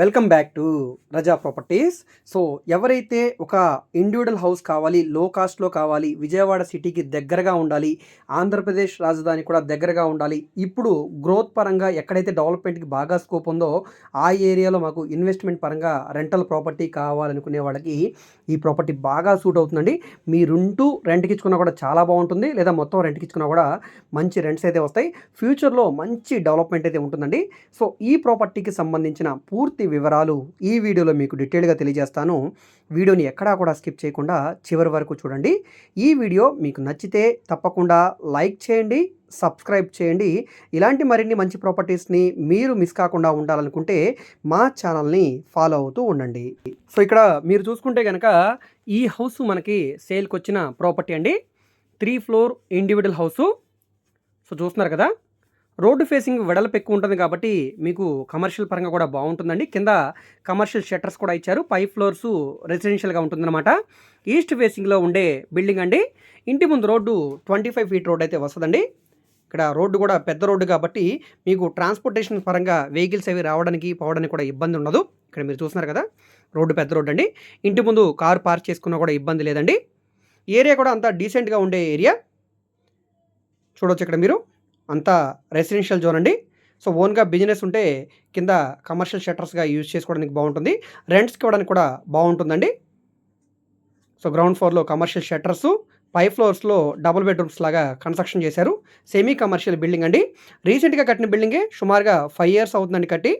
Welcome back to Raza properties. So ఎవరైతే ఒక individual house కావాలి లో కాస్ట్లో కావాలి విజయవాడ సిటీకి దగ్గరగా ఉండాలి ఆంధ్రప్రదేశ్ రాజధాని కూడా దగ్గరగా ఉండాలి ఇప్పుడు గ్రోత్ పరంగా ఎక్కడైతే డెవలప్మెంట్కి బాగా స్కోప్ ఉందో ఆ ఏరియాలో మాకు ఇన్వెస్ట్మెంట్ పరంగా రెంటల్ ప్రాపర్టీ కావాలనుకునే వాళ్ళకి ఈ ప్రాపర్టీ బాగా సూట్ అవుతుందండి. మీరుంటూ రెంట్కి ఇచ్చుకున్నా కూడా చాలా బాగుంటుంది లేదా మొత్తం రెంట్కి ఇచ్చుకున్నా కూడా మంచి రెంట్స్ అయితే వస్తాయి. ఫ్యూచర్లో మంచి డెవలప్మెంట్ అయితే ఉంటుందండి. సో ఈ ప్రాపర్టీకి సంబంధించిన పూర్తి వివరాలు ఈ వీడియోలో మీకు డీటెయిల్గా తెలియజేస్తాను. వీడియోని ఎక్కడా కూడా స్కిప్ చేయకుండా చివరి వరకు చూడండి. ఈ వీడియో మీకు నచ్చితే తప్పకుండా లైక్ చేయండి సబ్స్క్రైబ్ చేయండి. ఇలాంటి మరిన్ని మంచి ప్రాపర్టీస్ని మీరు మిస్ కాకుండా ఉండాలనుకుంటే మా ఛానల్ని ఫాలో అవుతూ ఉండండి. సో ఇక్కడ మీరు చూసుకుంటే కనుక ఈ హౌస్ మనకి సేల్కి వచ్చిన ప్రాపర్టీ అండి. Three floor individual house. So చూస్తున్నారు కదా? రోడ్డు ఫేసింగ్ వెడల్పు ఎక్కువ ఉంటుంది కాబట్టి మీకు కమర్షియల్ పరంగా కూడా బాగుంటుందండి. కింద కమర్షియల్ షట్టర్స్ కూడా ఇచ్చారు. పై ఫ్లోర్స్ రెసిడెన్షియల్గా ఉంటుందన్నమాట. ఈస్ట్ ఫేసింగ్లో ఉండే బిల్డింగ్ అండి. ఇంటి ముందు road twenty five feet road అయితే వస్తుందండి. ఇక్కడ రోడ్డు కూడా పెద్ద రోడ్డు కాబట్టి మీకు ట్రాన్స్పోర్టేషన్ పరంగా వెహికల్స్ అవి రావడానికి పోవడానికి కూడా ఇబ్బంది ఉండదు. ఇక్కడ మీరు చూస్తున్నారు కదా రోడ్డు పెద్ద రోడ్డు అండి. ఇంటి ముందు కారు పార్క్ చేసుకున్నా కూడా ఇబ్బంది లేదండి. ఏరియా కూడా అంతా డీసెంట్గా ఉండే ఏరియా చూడవచ్చు ఇక్కడ మీరు. అంతా రెసిడెన్షియల్ జోన్ అండి. సో ఓన్గా బిజినెస్ ఉంటే కింద కమర్షియల్ షట్టర్స్గా యూజ్ చేసుకోవడానికి బాగుంటుంది. రెంట్స్కి ఇవ్వడానికి కూడా బాగుంటుందండి. సో గ్రౌండ్ ఫ్లోర్లో కమర్షియల్ షట్టర్స్ పై ఫ్లోర్స్లో డబుల్ బెడ్రూమ్స్ లాగా కన్స్ట్రక్షన్ చేశారు. సెమీ కమర్షియల్ బిల్డింగ్ అండి. రీసెంట్గా కట్టిన బిల్డింగే సుమారుగా ఫైవ్ ఇయర్స్ అవుతుందండి కట్టి.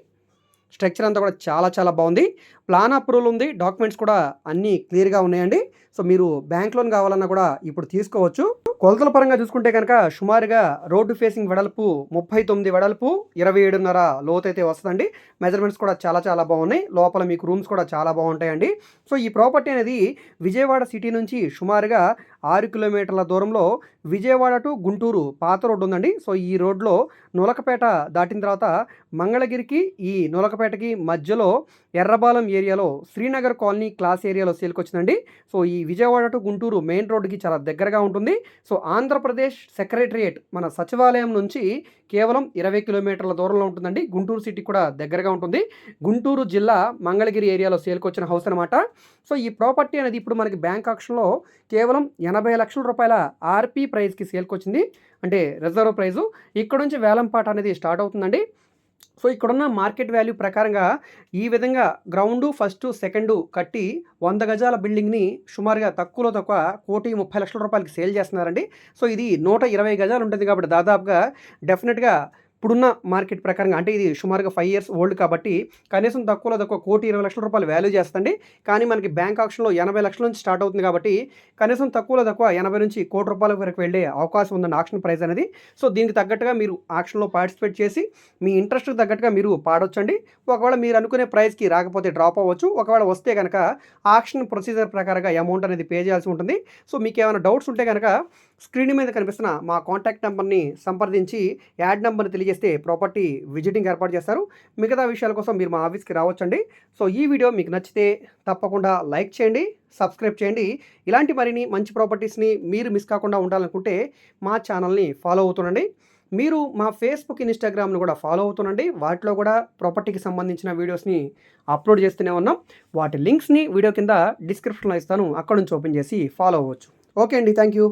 స్ట్రక్చర్ అంతా కూడా చాలా చాలా బాగుంది. ప్లాన్ అప్రూవల్ ఉంది. డాక్యుమెంట్స్ కూడా అన్నీ క్లియర్గా ఉన్నాయండి. సో మీరు బ్యాంక్ లోన్ కావాలన్నా కూడా ఇప్పుడు తీసుకోవచ్చు. కొలతల పరంగా చూసుకుంటే కనుక సుమారుగా రోడ్డు ఫేసింగ్ వెడల్పు ముప్పై తొమ్మిది వెడల్పు ఇరవై ఏడున్నర లోతు అయితే వస్తుందండి. మెజర్మెంట్స్ కూడా చాలా చాలా బాగున్నాయి. లోపల మీకు రూమ్స్ కూడా చాలా బాగుంటాయండి. సో ఈ ప్రాపర్టీ అనేది విజయవాడ సిటీ నుంచి సుమారుగా ఆరు కిలోమీటర్ల దూరంలో విజయవాడ టు గుంటూరు పాత రోడ్డు ఉందండి. సో ఈ రోడ్లో నులకపేట దాటిన తర్వాత మంగళగిరికి ఈ నులకపేటకి మధ్యలో ఎర్రబాలం ఏరియాలో శ్రీనగర్ కాలనీ క్లాస్ ఏరియాలో సేల్కొచ్చిందండి. సో ఈ విజయవాడ టు గుంటూరు మెయిన్ రోడ్డుకి చాలా దగ్గరగా ఉంటుంది. సో ఆంధ్రప్రదేశ్ సెక్రటరియేట్ మన సచివాలయం నుంచి కేవలం ఇరవై కిలోమీటర్ల దూరంలో ఉంటుందండి. గుంటూరు సిటీ కూడా దగ్గరగా ఉంటుంది. గుంటూరు జిల్లా మంగళగిరి ఏరియాలో సేల్కొచ్చిన హౌస్ అనమాట సో ఈ ప్రాపర్టీ అనేది ఇప్పుడు మనకి బ్యాంక్ ఆక్షన్లో కేవలం ఎనభై లక్షల రూపాయల ఆర్పీ ప్రైజ్కి సేల్కి వచ్చింది అంటే రిజర్వ్ ప్రైజు. ఇక్కడ నుంచి వేలంపాట అనేది స్టార్ట్ అవుతుందండి. సో ఇక్కడున్న మార్కెట్ వాల్యూ ప్రకారంగా ఈ విధంగా గ్రౌండు ఫస్ట్ సెకండ్ కట్టి వంద గజాల బిల్డింగ్ని సుమారుగా తక్కువలో తక్కువ కోటి ముప్పై లక్షల రూపాయలకి సేల్ చేస్తున్నారండి. సో ఇది నూట ఇరవై గజాలు ఉంటుంది కాబట్టి దాదాపుగా డెఫినెట్గా ఇప్పుడున్న మార్కెట్ ప్రకారంగా అంటే ఇది సుమారుగా ఫైవ్ ఇయర్స్ ఓల్డ్ కాబట్టి కనీసం తక్కువలో తక్కువ కోటి ఇరవై లక్షల రూపాయలు వాల్యూ చేస్తండి. కానీ మనకి బ్యాంక్ ఆప్షన్లో ఎనభై లక్షల నుంచి స్టార్ట్ అవుతుంది కాబట్టి కనీసం తక్కువలో తక్కువ ఎనభై నుంచి కోటి రూపాయల వరకు వెళ్ళే అవకాశం ఉందండి ఆప్షన్ ప్రైస్ అనేది. సో దీనికి తగ్గట్టుగా మీరు ఆప్షన్లో పార్టిసిపేట్ చేసి మీ ఇంట్రెస్ట్కి తగ్గట్టుగా మీరు పాడొచ్చండి. ఒకవేళ మీరు అనుకునే ప్రైస్కి రాకపోతే డ్రాప్ అవ్వచ్చు. ఒకవేళ వస్తే కనుక ఆప్షన్ ప్రొసీజర్ ప్రకారంగా అమౌంట్ అనేది పే చేయాల్సి ఉంటుంది. సో మీకు ఏమైనా డౌట్స్ ఉంటే కనుక స్క్రీన్ మీద కనిపిస్తున్న మా కాంటాక్ట్ నెంబర్ని సంప్రదించి యాడ్ నెంబర్ని తెలియజేస్తే ప్రాపర్టీ విజిటింగ్ ఏర్పాటు చేస్తారు. మిగతా విషయాల కోసం మీరు మా ఆఫీస్కి రావచ్చండి. సో ఈ వీడియో మీకు నచ్చితే తప్పకుండా లైక్ చేయండి సబ్స్క్రైబ్ చేయండి. ఇలాంటి మరిన్ని మంచి ప్రాపర్టీస్ని మీరు మిస్ కాకుండా ఉండాలనుకుంటే మా ఛానల్ని ఫాలో అవుతుండండి. మీరు మా ఫేస్బుక్ ఇన్స్టాగ్రామ్ను కూడా ఫాలో అవుతుండండి. వాటిలో కూడా ప్రాపర్టీకి సంబంధించిన వీడియోస్ని అప్లోడ్ చేస్తూనే ఉన్నాం. వాటి లింక్స్ని వీడియో కింద డిస్క్రిప్షన్లో ఇస్తాను. అక్కడ నుంచి ఓపెన్ చేసి ఫాలో అవ్వచ్చు. ఓకే అండి. Thank you